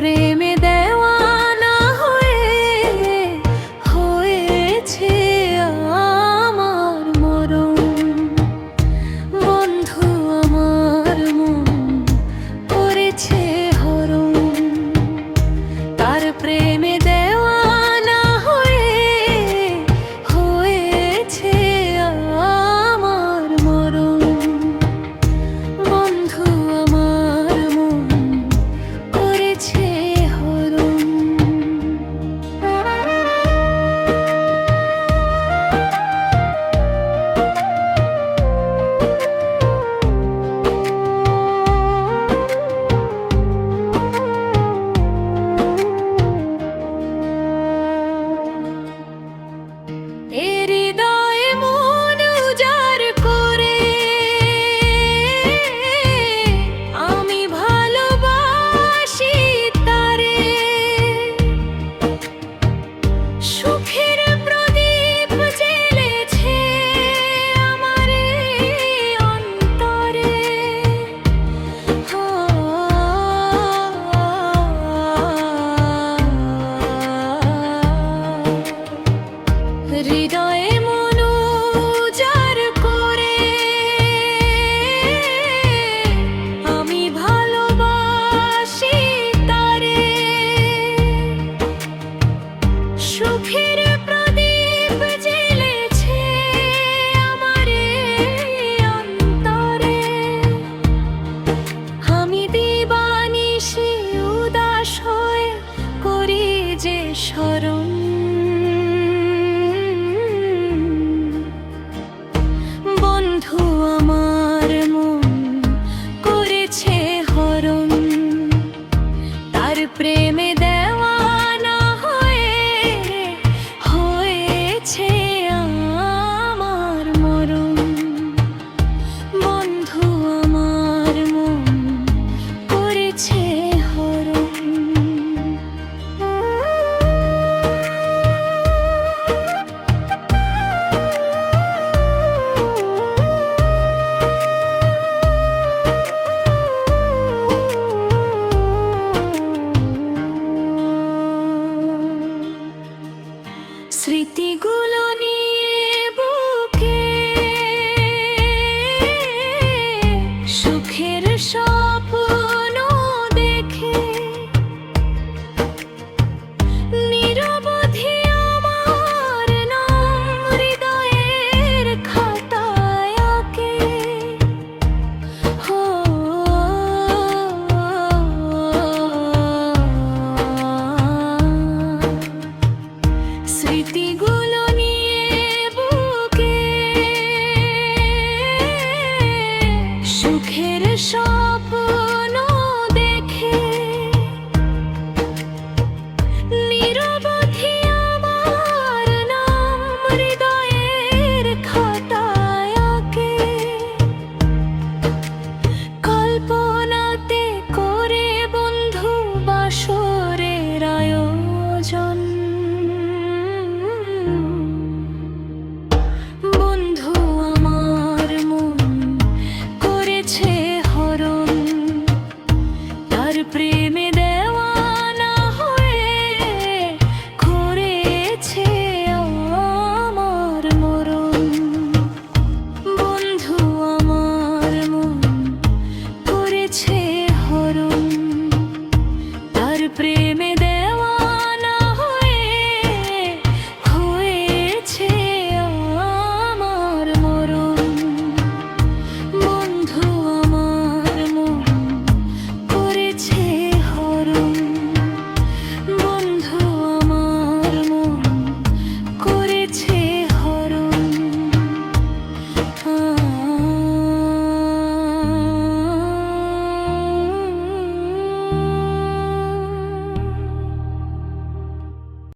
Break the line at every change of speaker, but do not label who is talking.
frente. আশয় করি যে স্মরণ স্মৃতিগুলো নিয়ে বুকে সুখের সব সুখের স্বপ্ন